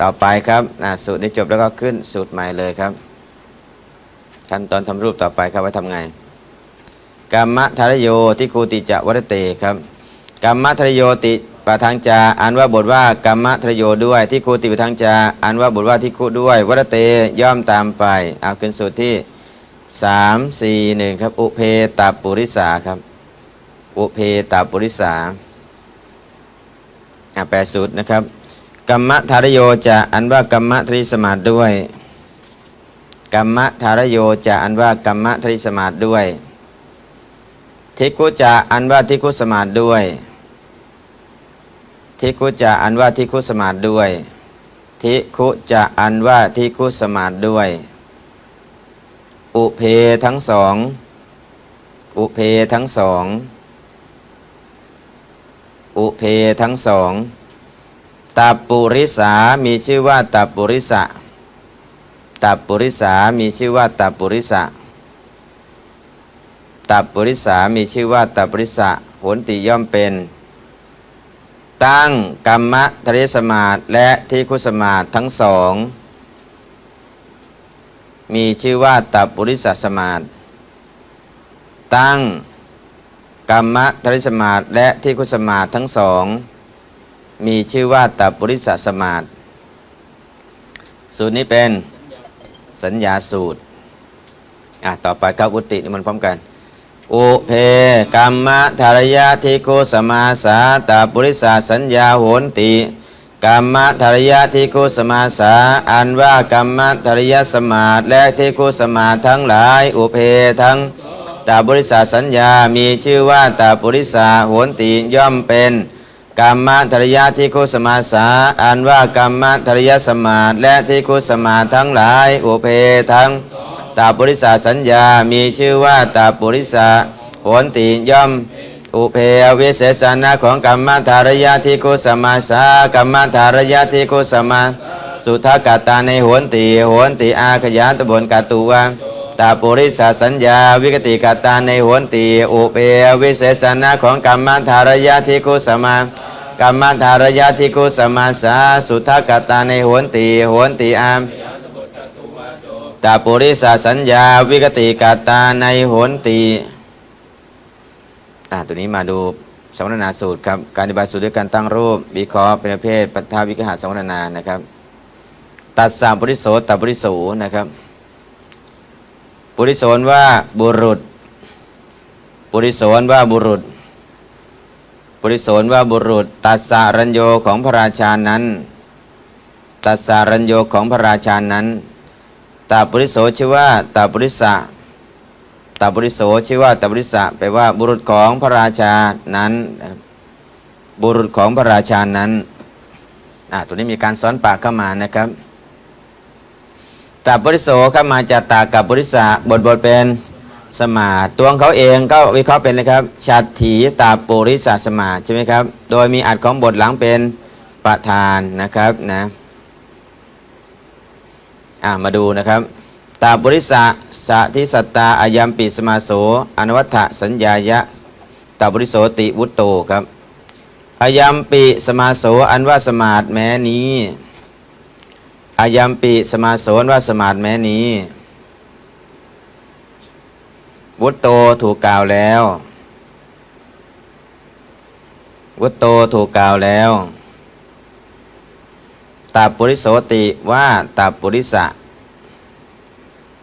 ต่อไปครับสูตรนี้จบแล้วก็ขึ้นสูตรใหม่เลยครับ ขั้นตอนทำรูปต่อไปครับว่าทำไงกรรมทารโยที่ครูติจะวรเตครับกรรมทารโยติปะทางจาอ่านว่าบทว่ากรรมทารโยด้วยที่ครูติปะทางจาอ่านว่าบทว่าที่ครูด้วยวรเตย่อมตามไปเอาขึ้นสูตรที่สามสี่หนึ่งครับ อุเพตาปุริสาครับ อุเพตาปุริสาอะแปลสูตรนะครับ กรรมทารโยจะอันว่ากรรมทริสมาด้วยกรรมทารโยจะอันว่ากรรมทริสมาด้วย ทิกุจะอันว่าทิกุสมาด้วย ทิกุจะอันว่าทิกุสมาด้วย ทิคุจะอันว่าทิคุสมาด้วย อุเพทั้งสอง อุเพทั้งสอง อุเพทั้งสอง ตาปุริสามีชื่อว่าตาปุริสะตาปุริสามีชื่อว่าตาปุริสะตาปุริสามีชื่อว่าตาปุริสะผลติย่อมเป็น ตั้งกรรมทริสมาธิและที่คุสมาธิทั้งสอง มีชื่อว่าตาปุริสสมาธิตั้งกรรมทริสมาธิและที่คุสมาธิทั้งสอง มีชื่อว่าตัปุริสสมาธสูตรนี้เป็นสัญญาสูตร อะ ต่อไปครับอุตินี่มันพร้อมกันอุเพกรรมธารยาทิโกสมาสาตาปุริสาสัญญาโหนติกรรมธารยาทิโกสมาสาอันว่ากรรมธารยสมาธและทิโกสมาทั้งหลายอุเพทั้งตาบริษัทสัญญามีชื่อว่าตาบริษาโหนติย่อมเป็น กรรมธริยาที่คุสมาสาอันว่ากรรมธริยสมาธและที่คุสมาทั้งหลายอุเพทั้งตาบริษัทสัญญา มีชื่อว่าตาบริษาโหนติย่อมอุเพวิเศษณะของกรรมธารยาที่คุสมาสากรรมธารยาที่คุสมา สุทธกตาในโหนติโหนติอาขยานตบนกตุวัง ตาปุริสสัญญา วิกติกาตาในโหนติอุเปวิเศษณะของกรรมธารยาทิคุสมากรรมธารยาทิคุสมาสาสุทธกตาในโหนติโหนติอามตาปุริสสัญญา วิกติกาตาในโหนติอ่าตัวนี้มาดูสมรนาสูตรครับ การปฏิบัติสูตรด้วยการตั้งรูปวิเคราะห์เป็นประเภทปัทภาวิกหาสมรนานะครับ ตัดสามปุริโสตัดปุริโสนะครับ ปุริโสนว่าบุรุษ ปุริโสนว่าบุรุษ ปุริโสนว่าบุรุษ ตัสสารัญโยของพระราชานั้น ตัสสารัญโยของพระราชานั้น ตาปุริโสชื่อว่าตาปุริสะตาปุริโสชื่อว่าตาปุริสะแปลว่าบุรุษของพระราชานั้น บุรุษของพระราชานั้นอ่าตัวนี้มีการซ้อนปากเข้ามานะครับ ตาบริโสเข้ามาจากตากับบริษะบทบทเป็นสมาตัวของเขาเองก็วิเคราะห์เป็นเลยครับชัดถีตาปุริสะสมาใช่ไหมครับ โดยมีอัดของบทหลังเป็นประธานนะครับนะอ่ามาดูนะครับ ตาปุริสะสะทิสัตตาอายัมปิสมาโสอนวัฏสัญญายะตาปุริโสติวุตโตครับอายัมปิสมาโสอันว่าสมาธิแม้นี้ อายัมปิสมาโสนว่าสมาธแม้นี้ วุตโตถูกกล่าวแล้ว วุตโตถูกกล่าวแล้วตาปุริโสติว่าตาปุริสะ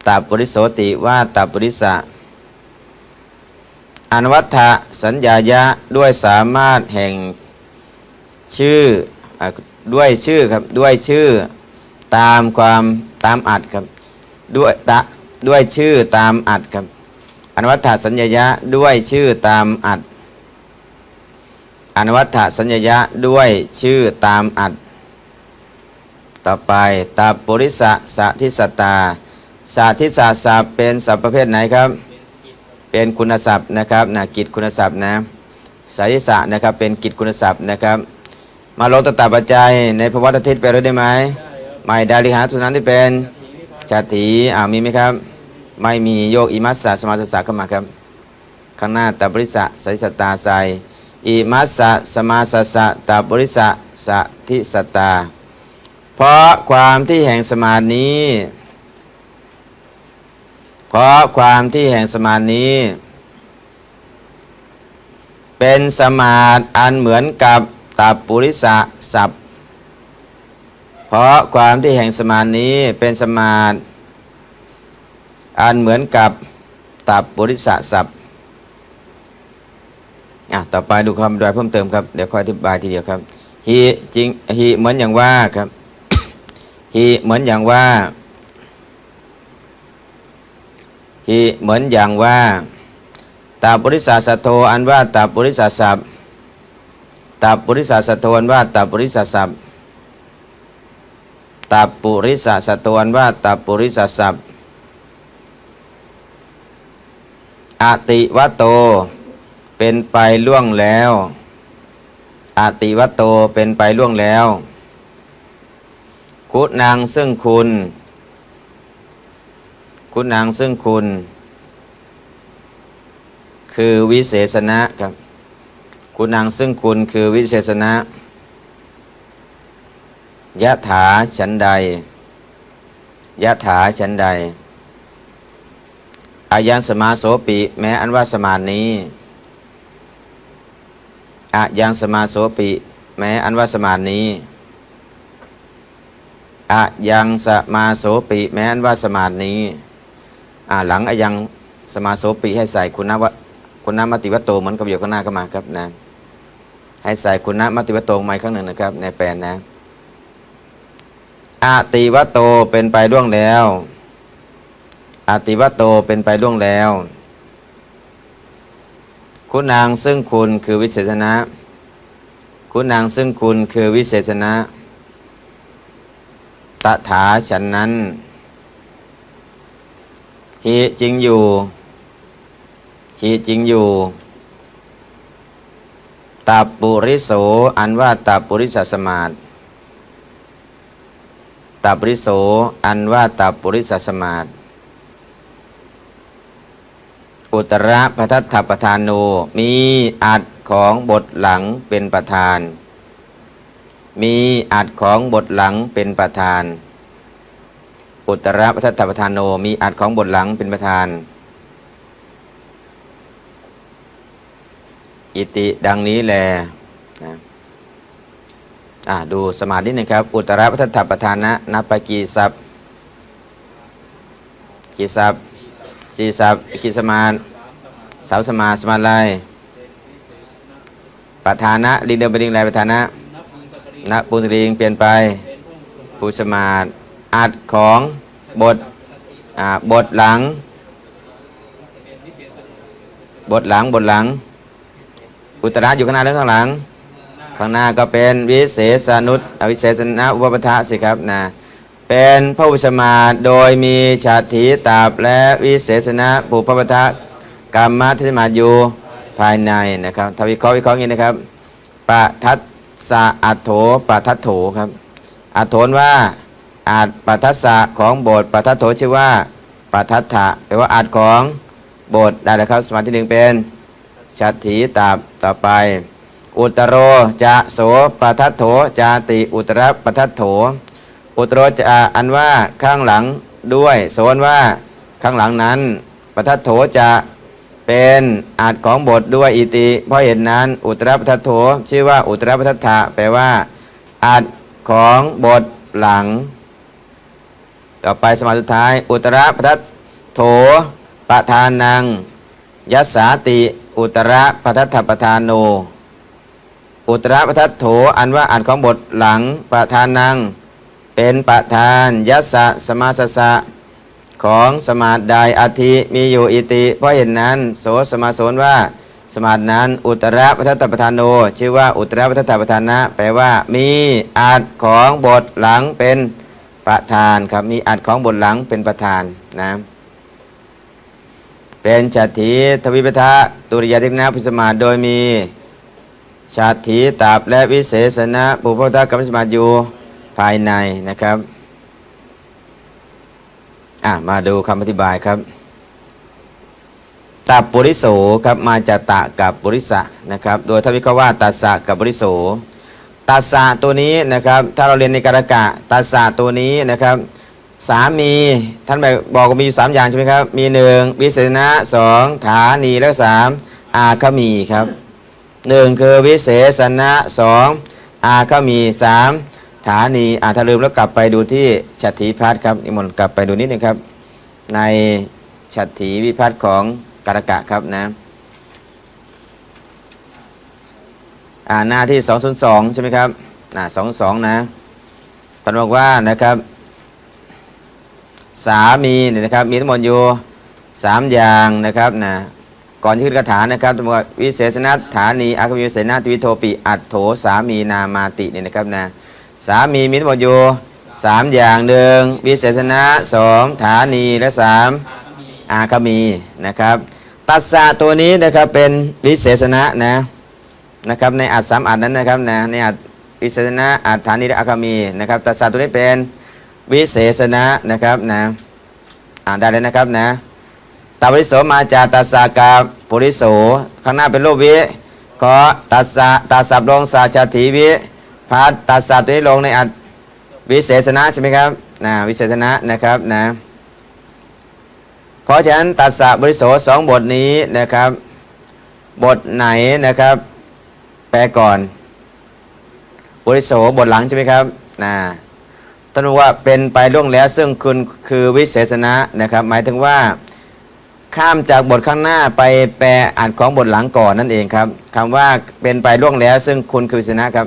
ตาปุริโสติว่าตาปุริสะอนุวัฏฐสัญญายะด้วยสามารถแห่งชื่ออด้วยชื่อครับด้วยชื่อ ตามความตามอัดครับด้วยตะด้วยชื่อตามอัดครับอนุวัฏฐสัญญยะด้วยชื่อตามอัดอนุวัฏฐสัญญยะด้วยชื่อตามอัด ต่อไปตาปุริสะสะทิสตาสะทิสาศัพท์เป็นศัพท์ประเภทไหนครับ เป็นคุณศัพท์นะครับนะกิจคุณศัพท์นะสายิสะนะครับเป็นกิจคุณศัพท์นะครับ มาลงตตาปัจจัยในพระวัตทิศไปเลยได้ไหม ไม่ดาริหาสุนันที่เป็นชาติอ่ามีไหมครับ ไม่มีโยกอิมัสสะสมาสสะเข้ามาครับข้างหน้าตาบริสะสสตาใสอิมัสสะสมาสสะตาบริสะสะทิสตา เพราะความที่แห่งสมานี้ เพราะความที่แห่งสมานี้ เป็นสมาอันเหมือนกับตับปุริสะสัพ เพราะความที่แห่งสมาธินี้เป็นสมาธิอันเหมือนกับตับปุริสะสัพอะต่อไปดูคำอธิบายเพิ่มเติมครับ เดี๋ยวค่อยอธิบายทีเดียวครับฮีจริงฮีเหมือนอย่างว่าครับฮีเหมือนอย่างว่าฮีเหมือนอย่างว่าตาปุริสาสัตโทอันว่าตาปุริสาสัพตาปุริสาสัตโทอันว่าตาปุริสาสัพ ตาปุริสสัตโทอันว่าตาปุริสสัพอติวัตโต เป็นไปล่วงแล้วอติวัตโตเป็นไปล่วงแล้ว คุณางซึ่งคุณ คุณางซึ่งคุณ คือวิเศษณะครับ คุณางซึ่งคุณคือวิเศษณะ ยะถาฉันใด ยะถาฉันใด อายันสมาโสปิ แม้อันว่าสมานี้อายังสมาโสปิ แม้อันว่าสมานี้อะยังสมาโสปิแม้อนว่าสมาธินี้อ่าหลังอะยังสมาโสปิให้ใส่คุณวะคุณมติวัตโตเหมือนกับอยู่ข้างหน้าก็มาครับนะ ให้ใส่คุณมติวัตโตใหม่ครั้งหนึ่งนะครับ ในแปลนนะ อาติวัตโตเป็นไปล่วงแล้วอาติวัตโตเป็นไปล่วงแล้ว คุณนางซึ่งคุณคือวิเศษณะคุณนางซึ่งคุณคือวิเศษณะตถาฉันนั้นหิจริงอยู่หิจริงอยู่ตับปุริโสอันว่าตับปุริสสมาต ตับริโส อันว่าตับปุริสสมาตอุตระพัทธประธานโน มีอัดของบทหลังเป็นประธาน มีอัดของบทหลังเป็นประธาน อุตระพัทธประธานโน มีอัดของบทหลังเป็นประธาน อิติดังนี้และ อ่าดูสมาธิหนึ่งครับ อุตระพัทธประธานะนับไปกี่ศัพท์กี่ศัพท์สี่ศัพท์กี่สมาธิสามสมาสมาไรประธานะลิงเดิมเป็นลิงไรประธานะนะปุตริงเปลี่ยนไปปุสมาธิอัดของบทอ่าบทหลัง บทหลังบทหลัง อุตระอยู่ข้างหน้าหรือข้างหลัง ข้างหน้าก็เป็นวิเศษนุตอวิเศษนะอุปปทะสิครับนะเป็นพระอุสมาโดยมีชาติตาบและวิเศษนะปุปปทะกรรมทิสมาอยู่ภายในนะครับทวิเคราะห์วิเคราะห์อย่างนี้นะครับปะทัสสะอัตโถปะทัตโถครับอัตโถนว่าอาจปัทัสสะของโบทปัทัตโถชื่อว่าปัทัตถะแปลว่าอาจของโบทได้แล้วครับ สมาธิหนึ่งเป็นชัตถีตาบต่อไป อุตโรจะโสปัทัตโถจาติอุตรปัทัตโถ อุตโรจะอันว่าข้างหลังด้วยโสนว่าข้างหลังนั้นปัทัตโถจะเป็นอาจของบทด้วยอิติ เพราะเหตุนั้น อุตรปัทัตโถชื่อว่าอุตรปัทัตถะแปลว่าอาจของบทหลัง ต่อไปสมาธิสุดท้าย อุตรปัทัตโถปทานังยัสสาติ อุตระปัทัตถปทานโน อุตระปัทัตโถอันว่าอันของบทหลังปทานัง เป็นประธานยัสสะสมาสสะของสมาธิใดอาทิมีอยู่อิติ เพราะเห็นนั้นโสสมาโสนว่าสมาธินั้น อุตระปัทัตถปทานโน ชื่อว่าอุตระปัทัตถปทานะแปลว่า มีอาจของบทหลังเป็นประธานครับมีอัดของบทหลังเป็นประธานนะเป็นชาติทวิปทะตุริยทิพนะพิสมาโดยมี ชาติตาบและวิเศษณะปุพพทกรรมสมาอยู่ภายในนะครับอะมาดูคำอธิบายครับ ตับปุริโสครับมาจากตะกับปุริสะนะครับ โดยทวิกว่าตัสสะกับปุริโสตัสสะตัวนี้นะครับ ถ้าเราเรียนในกรกะตัสสะตัวนี้นะครับสามีท่านบอกว่ามีอยู่สามอย่างใช่ไหมครับ มีหนึ่งวิเศษณะสองฐานีและสามอาคมีครับ หนึ่งคือวิเศษณะสองอาคมีสามฐานีอาถ้าลืมแล้วกลับไปดูที่ฉัตรถีพัฒครับนิมนต์กลับไปดูนิดนึงครับ ในฉัตรถีวิพัฒน์ของกรกะครับนะอ่าหน้าที่ 202 ใช่ไหมครับอ่า22 นะตอนบอกว่านะครับ สามีเนี่ยนะครับ มีทั้งหมดอยู่สามอย่างนะครับนะ ก่อนขึ้นคาถานะครับตัววิเศษนัฐานีอาคมิวิเศษนาทวิโทปิอัตโถสามีนามาติเนี่ยนะครับนะสามีมีทั้งหมดอยู่สามอย่างหนึ่งวิเศษนะสองฐานีและสามอาคมีนะครับ ตัสสะตัวนี้นะครับเป็นวิเศษณะนะนะครับในอัดสามอัดนั้นนะครับนะในอัดวิเศษณะอัดฐานีและอาคมีนะครับตัสสะตัวนี้เป็นวิเศษณะนะครับนะอ่านได้เลยนะครับนะ ตาวิโสมาจากตัสสะกาปุริโสข้างหน้าเป็นรูปวิขอตัสสะตัสสับลงสาชาถีวิพัดตัสสะตัวนี้ลงในอัดวิเศษณะใช่ไหมครับนะวิเศษณะนะครับนะเพราะฉะนั้นตัสสะบริโสสองบทนี้นะครับ บทไหนนะครับ แปลก่อนบริโสบทหลังใช่ไหมครับนะท่านบอกว่าเป็นไปล่วงแล้วซึ่งคุณคือวิเศษณะนะครับ หมายถึงว่า ข้ามจากบทข้างหน้าไปแปลอ่านของบทหลังก่อนนั่นเองครับคำว่าเป็นไปล่วงแล้ว ซึ่งคุณคือวิเศษณะครับ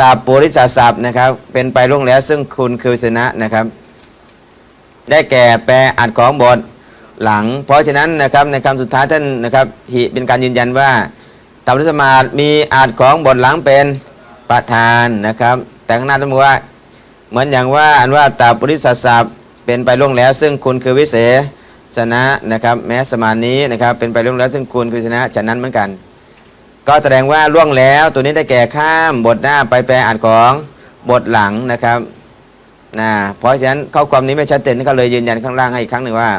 ตาปุริสศัพท์นะครับ เป็นไปล่วงแล้วซึ่งคุณคือวิเศษณะนะครับ ได้แก่แปลอ่านของบทหลัง เพราะฉะนั้นนะครับในคำสุดท้ายท่านนะครับหิเป็นการยืนยันว่าตาปุริสมาสมีอ่านของบทหลังเป็นประธานนะครับ แต่ข้างหน้าท่านบอกว่า เหมือนอย่างว่าอันว่าตาปุริสศัพท์เป็นไปล่วงแล้ว ซึ่งคุณคือวิเศษ ณะนะครับแม้สมานี้นะครับเป็นไปล่วงแล้วซึ่งคุณคือวิเศษณะฉะนั้นเหมือนกัน ก็แสดงว่าล่วงแล้วตัวนี้ได้แก่ข้ามบทหน้าไปแปลอ่านของบทหลังนะครับนะเพราะฉะนั้นข้อความนี้ไม่ชัดเจนก็เลยยืนยันข้างล่างให้อีกครั้งหนึ่งว่า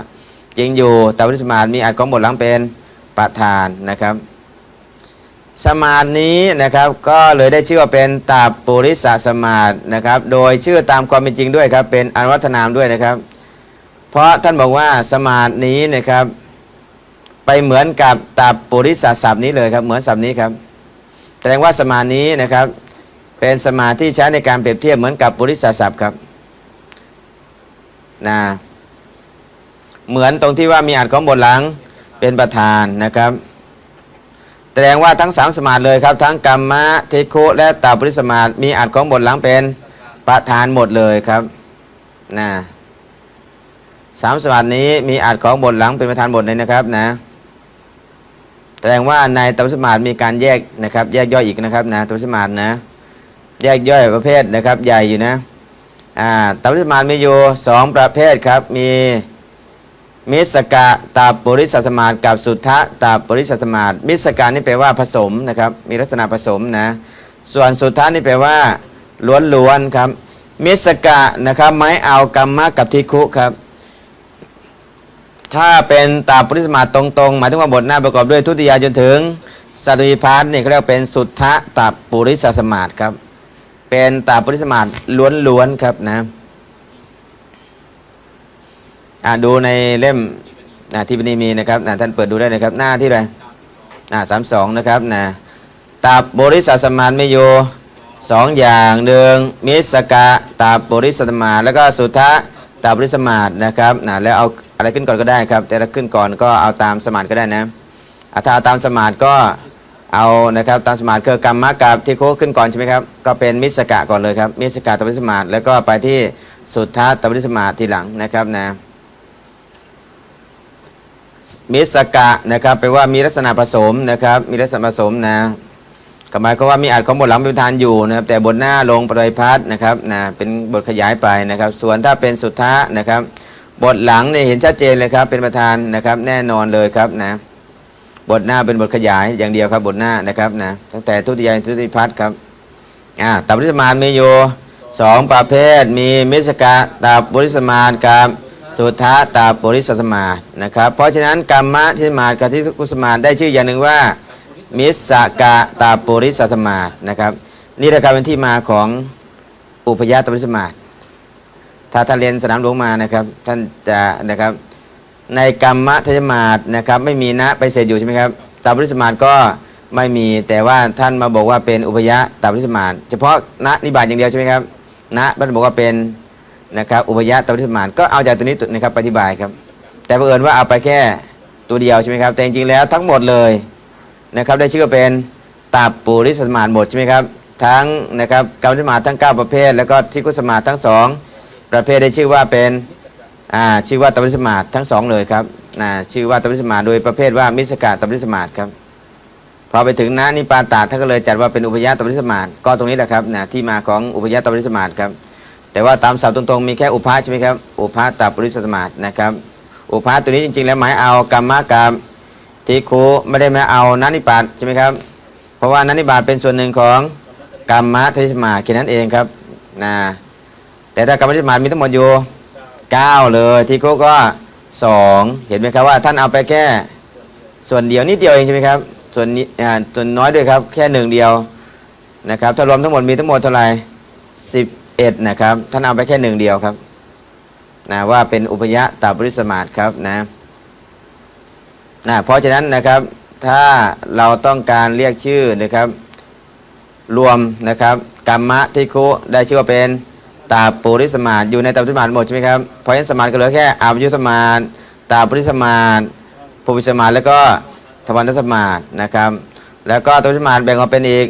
จริงอยู่แตาปุริสมาสมีอ่านของบทหลังเป็นประธานนะครับ สมาธินี้นะครับก็เลยได้ชื่อว่าเป็นตาปุริสสมาธินะครับ โดยชื่อตามความเป็นจริงด้วยครับเป็นอนุวัฒนามด้วยนะครับ เพราะท่านบอกว่าสมาธินี้นะครับ ไปเหมือนกับตาปุริสศัพนี้เลยครับ เหมือนศัพนี้ครับ แสดงว่าสมาธินี้นะครับ เป็นสมาธิใช้ในการเปรียบเทียบเหมือนกับปุริสศัพครับนะเหมือนตรงที่ว่ามีอัดของบทหลังเป็นประธานนะครับ แสดงว่าทั้งสามสมาธิเลยครับ ทั้งกรรมะเทโคและตาปริสมาธิมีอัดของบทหลังเป็นประธานหมดเลยครับนะ สามสมาธินี้มีอัดของบทหลังเป็นประธานหมดเลยนะครับนะแสดงว่าในตาปริสมาธิมีการแยกนะครับ แยกย่อยอีกนะครับนะตาปริสมาธินะแยกย่อยประเภทนะครับใหญ่อยู่นะอ่าตาปริสมาธิมีอยู่สองประเภทครับมีมิสกะตาปุริสสมาธิกับสุทธะตาปุริสสมาธิมิสกะนี่แปลว่าผสมนะครับ มีลักษณะผสมนะ ส่วนสุทธะนี่แปลว่าล้วนๆครับ มิสกะนะครับไม้เอากรรมะกับทิคุครับ ถ้าเป็นตาปริสมาตรงๆ หมายถึงว่าบทหน้าประกอบด้วยทุติยาจนถึงสัตวิพาร์นี่เขาเรียกเป็นสุทธะตาปุริสสมาธิครับ เป็นตาปุริสมาธิล้วนๆครับนะอ่าดูในเล่มอ่าที่ปณีมีนะครับนะท่านเปิดดูได้นะครับหน้าที่ไรอ่าสามสองนะครับนะตับบริสัสมานไม่อยู่สองอย่างหนึ่งมิสกะตับบริสัสมานแล้วก็สุทธะตับบริสมาทนะครับนะแล้วเอา อะไรขึ้นก่อนก็ได้ครับ แต่ถ้าขึ้นก่อนก็เอาตามสมาธิก็ได้นะถ้าเอาตามสมาธิก็เอานะครับตามสมาธิคือกรรมะกับที่โคขึ้นก่อนใช่ไหมครับก็เป็นมิสกะก่อนเลยครับมิสกะตบริสมาทแล้วก็ไปที่สุทธะตับริสมาททีหลังนะครับนะมิสกะนะครับแปลว่ามีลักษณะผสมนะครับมีลักษณะผสมนะหมายความว่ามีอัดของบทหลังเป็นประธานอยู่นะครับแต่บทหน้าลงปรยพัฒน์นะครับนะเป็นบทขยายไปนะครับ ส่วนถ้าเป็นสุทธะนะครับ บทหลังเนี่ยเห็นชัดเจนเลยครับ เป็นประธานนะครับแน่นอนเลยครับนะบทหน้าเป็นบทขยายอย่างเดียวครับบทหน้านะครับนะตั้งแต่ทุติยาทุติพัฒน์ครับอ่าตับริสมานมีอยู่สองประเภทมีมิสกะตับบริสมานกับสุทธะตาปุริสสมาสนะครับเพราะฉะนั้นกรรมะทิสมาสกับทิกุสมาสได้ชื่ออย่างหนึ่งว่า มิสกะตาปุริสสมาสนะครับนี่นะครับเป็นที่มาของอุปยาตปริสมาท ถ้าท่านเรียนสนามหลวงมานะครับ ท่านจะนะครับ ในกรรมทยมาตนะครับไม่มีนะไปเสร็จอยู่ใช่ไหมครับตาปริสมาทก็ไม่มีแต่ว่าท่านมาบอกว่าเป็นอุปยะตาปริสมาทเฉพาะนะนิบาตอย่างเดียวใช่ไหมครับนะท่านบอกว่าเป็นนะครับอุปยะตาปริสมาทก็เอาจากตัวนี้นะครับปอธิบายครับ แต่บังเอิญว่าเอาไปแค่ตัวเดียวใช่ไหมครับแต่จริงๆแล้วทั้งหมดเลยนะครับได้ชื่อว่าเป็นตาปุริสมาทหมดใช่ไหมครับทั้งนะครับกรรมสมาททั้ง 9 ประเภท แล้วก็ที่กุสมาททั้งสอง ประเภทได้ชื่อว่าเป็นอ่าชื่อว่าตบริสมาททั้งสองเลยครับนะชื่อว่าตบริสมาโดยประเภทว่ามิสกาตบริสมาทครับพอไปถึงนานิปาตาท่านก็เลยจัดว่าเป็นอุปยาตบริสมาทก็ตรงนี้แหละครับนะที่มาของอุปยาตบริสมาทครับแต่ว่าตามศัพท์ตรงๆมีแค่อุปาใช่ไหมครับอุปาตบริสมาทนะครับอุปาตัวนี้จริง ๆ แล้วหมายเอากรรมกรรมทิคูไม่ได้หมายเอานานิปาตใช่ไหมครับ เพราะว่านานิบาตเป็นส่วนหนึ่งของกรรมะทริสมาแค่นั้นเองครับนะ แต่ถ้ากรรมะทริสมามีทั้งหมดอยู่9เลยที่เขก็ 2 เห็นไหมครับว่าท่านเอาไปแค่ส่วนเดียวนิดเดียวเองใช่ไหมครับส่วนนี้อ่าส่วนน้อยด้วยครับแค่หนึ่งเดียวนะครับถ้ารวมทั้งหมดมีทั้งหมดเท่าไหร่11นะครับท่านเอาไปแค่หนึ่งเดียวครับนะว่าเป็นอุปยะตาบริสมาทครับนะนะเพราะฉะนั้นนะครับถ้าเราต้องการเรียกชื่อนะครับ รวมนะครับกรรมะทิคุได้ชื่อว่าเป็น ตาปุริสมาทอยู่ในตาปุริสมาทหมดใช่ไหมครับเพราะฉะนั้นสมาทก็เหลือแค่อาวุสมาทตาปุริสมาทภูมิสมาทแล้วก็ทวันสมาทนะครับ แล้วก็ตาปุริสมาทแบ่งออกเป็นอีก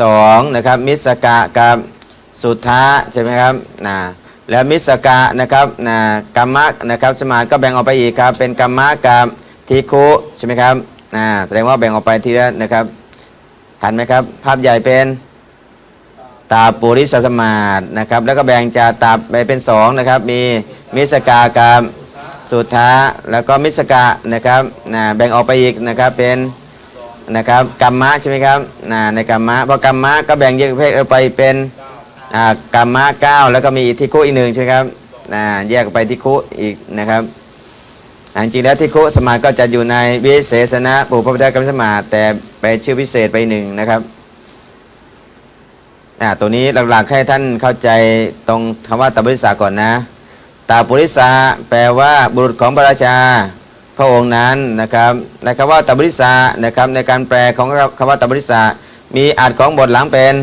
สองนะครับมิสกะกับสุทธะใช่ไหมครับนะแล้วมิสกะนะครับนะกรรมะนะครับสมาทก็แบ่งออกไปอีกครับเป็นกรรมะกับทิคุใช่ไหมครับนะแสดงว่าแบ่งออกไปทีละนะครับทันไหมครับภาพใหญ่เป็น ตาปุริสสมาทนะครับ แล้วก็แบ่งจากตาไปเป็นสองนะครับ มีมิสกากับสุทธะแล้วก็มิสกะนะครับนะแบ่งออกไปอีกนะครับเป็นนะครับกรรมะใช่ไหมครับนะในกรรมะพราะกรรมะก็แบ่งแยกประเภทออกไปเป็นกรรมะเก้าแล้วก็มีอิทธิคุอีกหนึ่งใช่ไหมครับนะแยกไปทิคุอีกนะครับอ่าจริงแล้วทิคุสมาก็จะอยู่ในวิเศษณะปุพพะกรรมสมาแต่ไปชื่อพิเศษไปหนึ่งนะครับ อ่าตัวนี้หลักๆให้ท่านเข้าใจตรงคำว่าตาบริษาก่อนนะ ตาปุริสาแปลว่าบุรุษของพระราชาพระองค์นั้นนะครับในคำว่าตาบริษานะครับในการแปลของคำว่าตาบริษามีอัดของบทหลังเป็น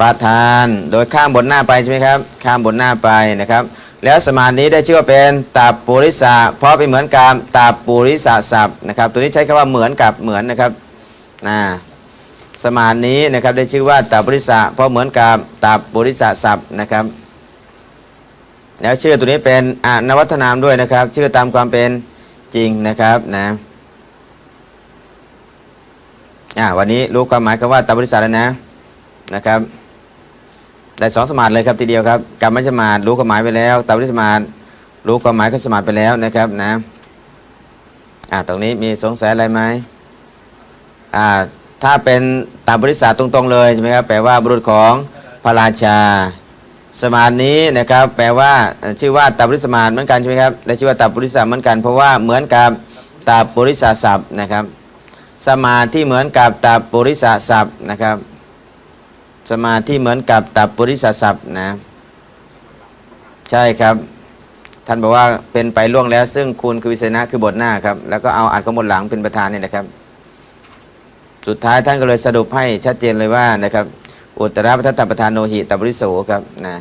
ประธาน โดยข้ามบทหน้าไปใช่ไหมครับข้ามบทหน้าไปนะครับ แล้วสมาธินี้ได้ชื่อว่าเป็นตาปุริสาเพราะเป็นเหมือนกับตาปุริสาศัพท์นะครับตัวนี้ใช้คำว่าเหมือนกับเหมือนนะครับนะ สมานนี้นะครับได้ชื่อว่าตาบริษะเพราะเหมือนกับตาบริษะศัพท์นะครับ แล้วชื่อตัวนี้เป็นอนวัฒนามด้วยนะครับ ชื่อตามความเป็นจริงนะครับนะอ่าวันนี้รู้ความหมายคำว่าตาบริษะแล้วนะนะครับได้สองสมาธิเลยครับทีเดียวครับกรรมสมาธิรู้ความหมายไปแล้วตาบริสมาธิรู้ความหมายของสมาธิไปแล้วนะครับนะอ่าตรงนี้มีสงสัยอะไรไหมอ่า ถ้าเป็นตามบริษัทตรงๆเลยใช่ไหมครับแปลว่าบุรุษของพระราชา สมาธินี้นะครับแปลว่าชื่อว่าตาบริสมานเหมือนกันใช่ไหมครับได้ชื่อว่าตาบริษัทเหมือนกัน เพราะว่าเหมือนกับตาบริษัทศัพท์นะครับ สมาธิเหมือนกับตาบริษัทศัพท์นะครับ สมาธิเหมือนกับตาบริษัทศัพท์นะใช่ครับท่านบอกว่าเป็นไปล่วงแล้วซึ่งคุณคือวิเศษณะคือบทหน้าครับแล้วก็เอาอัดข้องบทหลังเป็นประธานเนี่ยนะครับ สุดท้ายท่านก็เลยสรุปให้ชัดเจนเลยว่านะครับอุตรพัทธประธานโนหิตบริโสครับนะ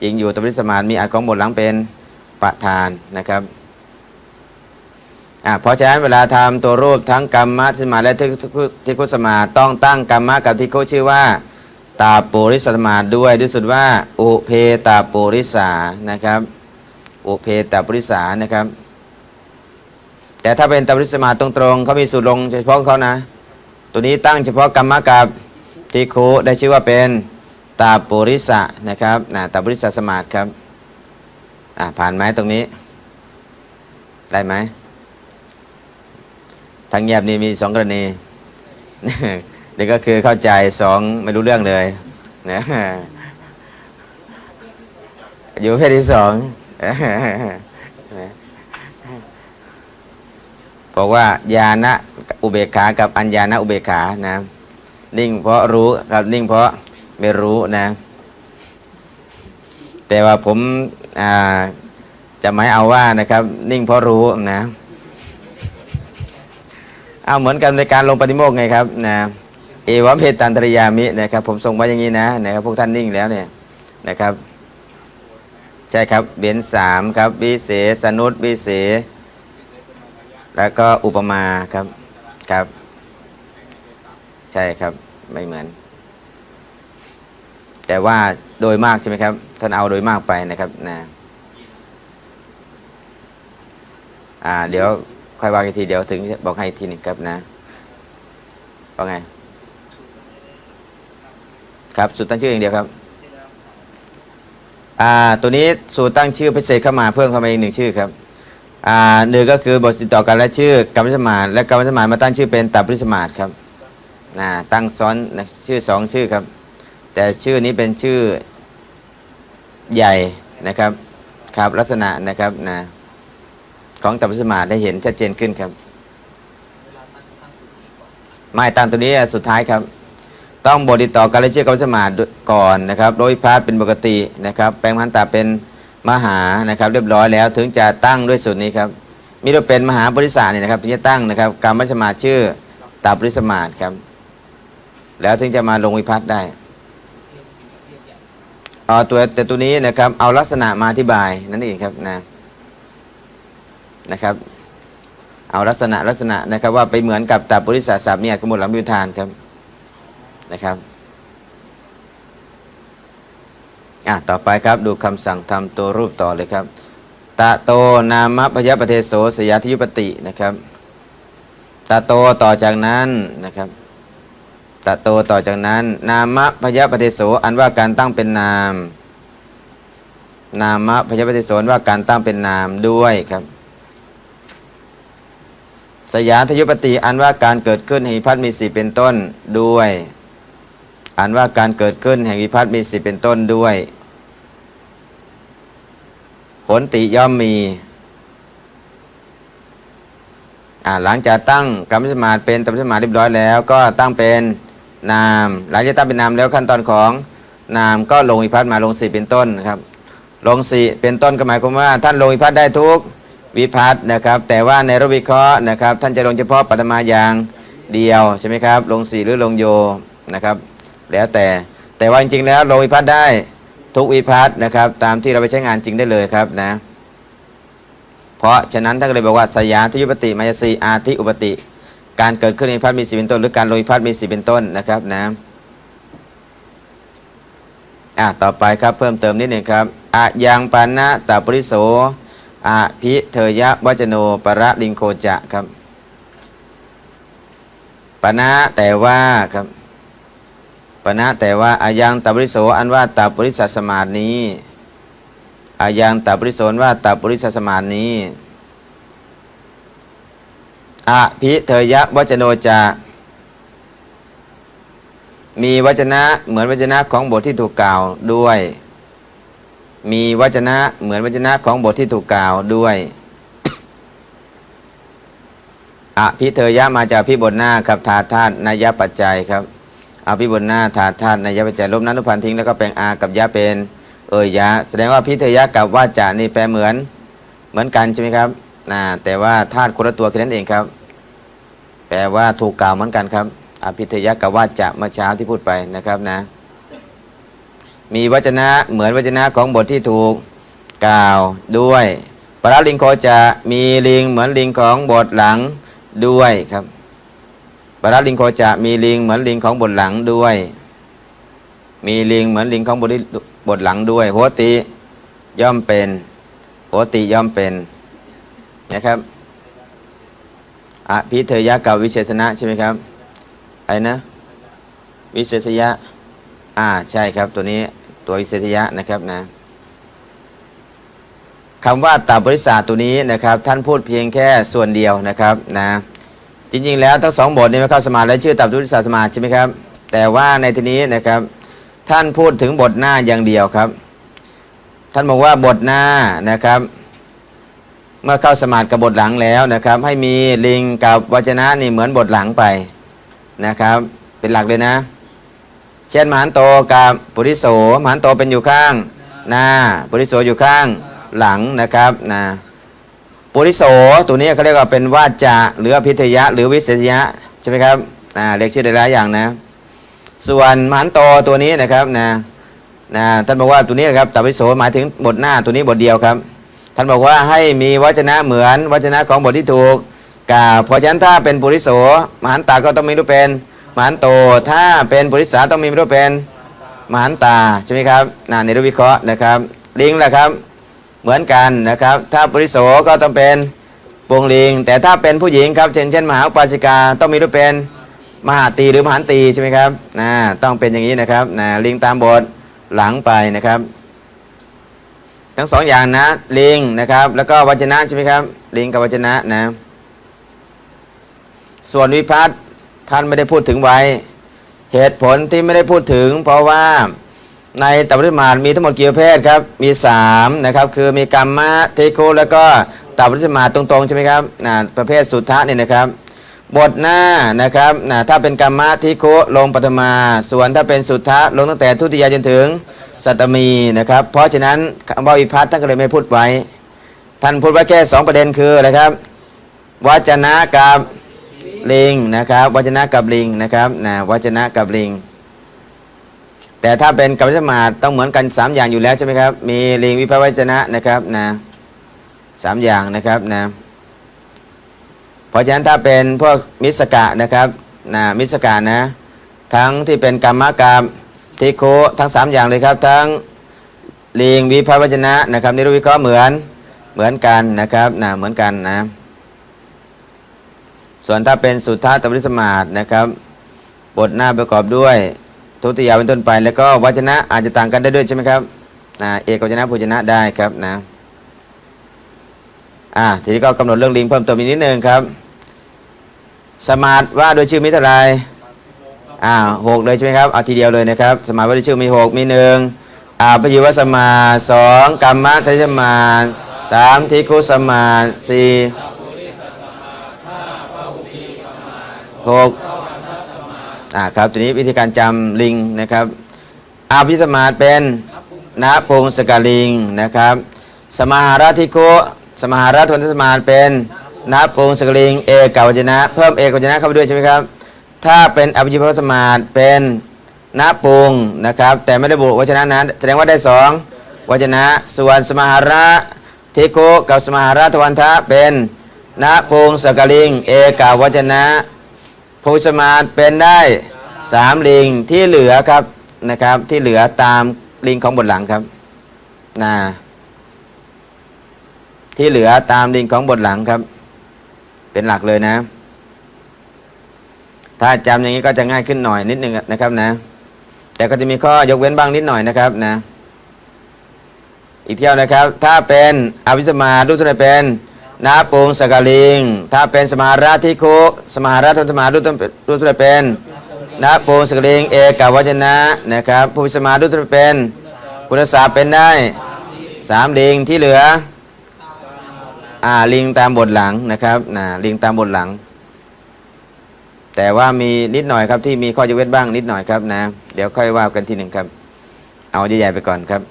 จริงอยู่ตบริสมานมีอัดของบทหลังเป็นประธานนะครับอ่าเพราะฉะนั้นเวลาทำตัวรูปทั้งกรรมะสมาและทิคุทิคุสมาต้องตั้งกรรมะกับทิคุชื่อว่าตาปุริสมาด้วยด้วยสุดว่าอุเพตาปุริสานะครับอุเพตาปุริสานะครับ แต่ถ้าเป็นตาปุริสมาตรงๆเขามีสูตรลงเฉพาะของเขานะ ตัวนี้ตั้งเฉพาะกรรมกับทิคุได้ชื่อว่าเป็นตาปุริสะนะครับนะตาปุริสะสมาธิครับอ่าผ่านไหมตรงนี้ ได้ไหมทางเงียบนี่มีสองกรณีเด็กก็คือเข้าใจสองไม่รู้เรื่องเลยนะอยู่เพศที่สอง บอกว่าญาณอุเบกขากับอัญญาณอุเบกขานะนิ่งเพราะรู้ครับนิ่งเพราะไม่รู้นะ แต่ว่าผมาจะไม่เอาว่านะครับ นิ่งเพราะรู้นะเอาเหมือนกันในการลงปฏิโมกข์ไงครับนะเอวะเพตันตริยามินะครับผมส่งมาอย่างนี้นะนะครับพวกท่านนิ่งแล้วเนี่ยนะครับ ใช่ครับเบนสามครับวิเศษสนุตวิเศษ แล้วก็อุปมาครับครับ ใช่ครับไม่เหมือน แต่ว่าโดยมากใช่ไหมครับ ท่านเอาโดยมากไปนะครับนะอ่า เดี๋ยวค่อยว่ากันทีเดี๋ยวถึงบอกให้ทีหนึงครับนะว่าไง ครับสูตรตั้งชื่ออย่างเดียวครับอ่าตัวนี้สูตรตั้งชื่อพิเศษเข้ามาเพิ่มเข้ามาอีกหนึ่งชื่อครับ อ่าหนึ่งก็คือบทติดต่อกันและชื่อกรรมสมานและกรรมสมานมาตั้งชื่อเป็นตับริสมาทครับอ่าตั้งซ้อนนะชื่อสองชื่อครับ แต่ชื่อนี้เป็นชื่อใหญ่นะครับครับลักษณะนะครับนะของตับริสมาทได้เห็นชัดเจนขึ้นครับไม่ตามตัวนี้สุดท้ายครับ ต้องบทติดต่อกันและชื่อกรรมสมาทก่อนนะครับ โดยพาดเป็นปกตินะครับ แปลงพันตาเป็น มหานะครับ เรียบร้อยแล้วถึงจะตั้งด้วยสูตรนี้ครับมีด้วยเป็นมหาบริษัทเนี่ยนะครับ ถึงจะตั้งนะครับกรรมสมาชื่อตาปริสมาทครับ แล้วถึงจะมาลงวิพัฒน์ได้เอาตัวแต่ตัวนี้นะครับ เอาลักษณะมาอธิบายนั่นเองครับนะนะครับ เอาลักษณะลักษณะนะครับว่าไปเหมือนกับตาปริศาสามเนี่ยขมุลหลังวิวทานครับนะครับ อะต่อไปครับดูคำสั่งทำตัวรูปต่อเลยครับตะโตนามะพยปเทโสสยาธิยุปตินะครับตะโตต่อจากนั้นนะครับตะโตต่อจากนั้น นามะพยปเทโสอันว่าการตั้งเป็นนาม นามะพยปเทโสอันว่าการตั้งเป็นนามด้วยครับ สยามทยุปติอันว่าการเกิดขึ้นแห่งวิพัฒน์มีสีเป็นต้นด้วย อันว่าการเกิดขึ้นแห่งวิพัฒน์มีสีเป็นต้นด้วย ผลติย่อมมีหลังจากตั้งกรรมสมาธิเป็นกรรมสมาธิเรียบร้อยแล้ว ก็ตั้งเป็นนาม หลังจากตั้งเป็นนามแล้วขั้นตอนของนามก็ลงวิพัฒน์มาลงสีเป็นต้นครับ ลงสีเป็นต้นก็หมายความว่า ท่านลงวิพัฒน์ได้ทุกวิพัฒน์นะครับ แต่ว่าในรถวิเคราะห์นะครับ ท่านจะลงเฉพาะปัตมาอย่างเดียวใช่ไหมครับ ลงสีหรือลงโยนะครับ แล้วแต่แต่ว่าจริงๆแล้วลงวิพัฒน์ได้ ทุกวิพัฒน์นะครับ ตามที่เราไปใช้งานจริงได้เลยครับนะ เพราะฉะนั้นท่านก็เลยบอกว่าสยามทยุปติมายสีอาทิอุปติ การเกิดขึ้นในวิพัฒน์มีสีเป็นต้น หรือการลงวิพัฒน์มีสีเป็นต้นนะครับนะอะต่อไปครับเพิ่มเติมนิดหนึ่งครับอะยังปานะตาปริโสอาพิเทยะวัจโนปะระลิงโคจะครับปณะแต่ว่าครับ ปณะแต่ว่าอายังตับริโสอันว่าตับริสัสมาทนี้อายังตับริโสนว่าตับริสัสมาทนี้อาพิเทยะวจโนจะมีวจนะเหมือนวจนะของบทที่ถูกกล่าวด้วย มีวจนะเหมือนวจนะของบทที่ถูกกล่าวด้วยอภิเทยะมาจากพิบทหน้าครับถาธาตุนายปัจจัยครับ อภิบทหน้าถาธาตุนายปัจจัยลบนั้นนุพันธ์ทิ้งแล้วก็แปลงอากับยะเป็นเอยยะ แสดงว่าพิเทยะกับว่าจานี่แปลเหมือนเหมือนกันใช่ไหมครับนะแต่ว่าธาตุคนละตัวแค่นั้นเองครับ แปลว่าถูกกล่าวเหมือนกันครับ อภิเทยะกับว่าจะเมื่อเช้าที่พูดไปนะครับนะ มีวจนะเหมือนวจนะของบทที่ถูกกล่าวด้วยปราลิงโคจะมีลิงเหมือนลิงของบทหลังด้วยครับ ปราลิงโคจะมีลิงเหมือนลิงของบทหลังด้วย มีลิงเหมือนลิงของบทบทหลังด้วยโหติย่อมเป็นโหติย่อมเป็นนะครับอภิเทยะกับวิเศษณะใช่ไหมครับอะไรนะ วิเศษยะอ่าใช่ครับตัวนี้ตัววิเศษยะนะครับนะคำว่าตาบริษัทตัวนี้นะครับ ท่านพูดเพียงแค่ส่วนเดียวนะครับนะ จริงๆแล้วทั้งสองบทนี้ไม่เข้าสมาธิและชื่อตาบริษัทสมาธิใช่ไหมครับ แต่ว่าในทีนี้นะครับ ท่านพูดถึงบทหน้าอย่างเดียวครับ ท่านบอกว่าบทหน้านะครับ เมื่อเข้าสมาธิกับบทหลังแล้วนะครับ ให้มีลิงกับวจนะนี่เหมือนบทหลังไปนะครับ เป็นหลักเลยนะ เช่นมหันโตกับปุริโสมหันโตเป็นอยู่ข้าง หน้าปุริโสอยู่ข้างหลังนะครับนะ ปุริโสตัวนี้เขาเรียกว่าเป็นวาจาหรืออภิทยะ หรือวิเศษยะใช่ไหมครับนะเรียกชื่อได้หลายอย่างนะ ส่วนมหันโตตัวนี้นะครับนะนะท่านบอกว่าตัวนี้นะครับตับวิโสหมายถึงบทหน้าตัวนี้บทเดียวครับ ท่านบอกว่าให้มีวจนะเหมือนวจนะของบทที่ถูกกล่าวเพราะฉะนั้นถ้าเป็นปุริโสมหันตาก็ต้องมีรูปเป็นมหันโตถ้าเป็นปุริสาต้องมีรูปเป็นมหันตาใช่ไหมครับนะในรูปวิเคราะห์นะครับลิงแหละครับ เหมือนกันนะครับ ถ้าปริโสก็ต้องเป็นปวงลิง แต่ถ้าเป็นผู้หญิงครับ เช่นเช่นมหาอุปาสิกาต้องมีรูปเป็นมหาตีหรือมหันตีใช่ไหมครับนะต้องเป็นอย่างนี้นะครับนะลิงตามบทหลังไปนะครับ ทั้งสองอย่างนะลิงนะครับ แล้วก็วจนะใช่ไหมครับ ลิงกับวจนะนะ ส่วนวิพัฒน์ท่านไม่ได้พูดถึงไว้ เหตุผลที่ไม่ได้พูดถึง เพราะว่า ในตัปริมาณมีทั้งหมดกี่ประเภทครับ มี3นะครับ คือมีกรรมะเทโคแล้วก็ตัปริมาตรงๆใช่ไหมครับนะประเภทสุทธะเนี่ยนะครับ บทหน้านะครับนะถ้าเป็นกรรมะทิโคลงปฐมา ส่วนถ้าเป็นสุทธะลงตั้งแต่ทุติยาจนถึงสัตมีนะครับ เพราะฉะนั้นคำว่าวิพัฒน์ท่านก็เลยไม่พูดไว้ ท่านพูดไว้แค่สองประเด็นคืออะไรครับวจนะกับลิงนะครับวจนะกับลิงนะครับนะวจนะกับลิง แต่ถ้าเป็นกรรมสมาธิต้องเหมือนกัน 3 อย่างอยู่แล้วใช่ไหมครับ มีลิงวิภาวจนะนะครับนะสามอย่างนะครับนะเพราะฉะนั้นถ้าเป็นพวกมิสกะนะครับนะมิสกะนะทั้งที่เป็นกรรมกรรมทิโคทั้ง 3 อย่างเลยครับ ทั้งลิงวิภาวจนะนะครับนิรุวิเคราะห์เหมือนเหมือนกันนะครับนะเหมือนกันนะส่วนถ้าเป็นสุทธาตบริสมาทนะครับบทหน้าประกอบด้วย ทุติยาเป็นต้นไป แล้วก็วจนะอาจจะต่างกันได้ด้วยใช่ไหมครับนะเอกวจนะพูจนะได้ครับนะอ่าทีนี้ก็กำหนดเรื่องลิงเพิ่มเติมอีกนิดนึงครับ สมาร์ทว่าโดยชื่อมิตรไรอ่าหกเลยใช่ไหมครับเอาทีเดียวเลยนะครับ สมาร์ทว่าโดยชื่อมีหกมีหนึ่งอ่าปฏิวัสมาสองกรรมะทริสมาสามทิคุสมาสี่หก อ่าครับตัวนี้วิธีการจำลิงนะครับอาภิสมาธิเป็นนาปงสกาลิงนะครับ สมาหาราธิโกสมาหาราทวนสมาธิเป็นนาปงสกาลิง เอกาวจนะ เพิ่มเอกาวจนะเข้าไปด้วยใช่ไหมครับ ถ้าเป็นอภิจิพสมาธิเป็นนาปงนะครับ แต่ไม่ได้บุวจนะนั้นแสดงว่าได้สองวจนะส่วนสมาหาราธิโกกับสมาหาราทวันทะเป็นนาปงสกาลิง เอกาวจนะ ภูสมาธิเป็นได้สามลิงที่เหลือครับนะครับ ที่เหลือตามลิงของบทหลังครับนะที่เหลือตามลิงของบทหลังครับ เป็นหลักเลยนะ ถ้าจำอย่างนี้ก็จะง่ายขึ้นหน่อยนิดนึงนะครับนะ แต่ก็จะมีข้อยกเว้นบ้างนิดหน่อยนะครับนะ อีกเที่ยวนะครับ ถ้าเป็นอวิสมาดุทุนเป็น นาปุงสกลิง ถ้าเป็นสมาราธิคุสมาราทนสมาดุทุนดุทุเป็นนาปุงสกลิง เอกาวจนะนะครับผู้สมาดุทุเป็นคุณศาสตร์เป็นได้สามลิงที่เหลืออ่าลิงตามบทหลังนะครับนะลิงตามบทหลัง แต่ว่ามีนิดหน่อยครับที่มีข้อยกเว้นบ้างนิดหน่อยครับนะ เดี๋ยวค่อยว่ากันทีหนึ่งครับ เอาใหญ่ๆไปก่อนครับ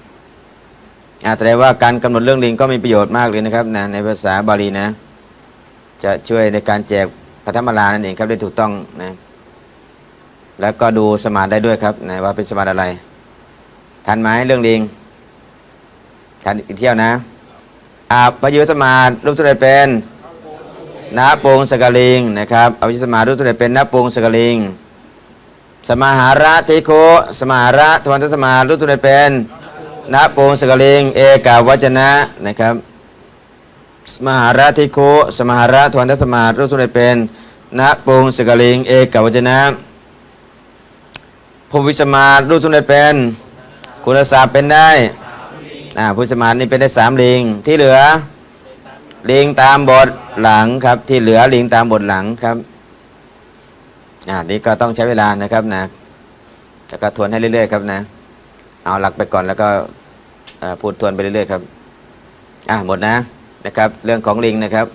อาแสดงว่าการกำหนดเรื่องลิงก็มีประโยชน์มากเลยนะครับนะในภาษาบาลีนะ จะช่วยในการแจกพระธรรมรานั่นเองครับได้ถูกต้องนะแล้วก็ดูสมาธิได้ด้วยครับนะว่าเป็นสมาธิอะไร ทันไหมเรื่องลิงทันอีกเที่ยวนะอาปยุสมาธิรูปตัวใดเป็นนาปงสกลิงนะครับอวิสมาธรูปตัวใดเป็นนาปงสกลิง สมาหาระทิโคสมาหาระทวันทสมารูปตัวใดเป็น นาปงสกลิง เอกาวจนะนะครับ สมหาราธิโคสมหาราทวันทสมารูปทุนเป็นนะปุงสกลิง เอกาวจนะภูวิสมารูปทุนเป็นคุณศาสเป็นได้อ่าภูวิสมานี่เป็นได้สามลิงที่เหลือลิงตามบทหลังครับที่เหลือลิงตามบทหลังครับอ่านี่ก็ต้องใช้เวลานะครับนะแล้วก็ทวนให้เรื่อยๆครับนะ เอาหลักไปก่อนแล้วก็ พูดทวนไปเรื่อยๆครับ อ่าหมดนะนะครับ เรื่องของลิงนะครับ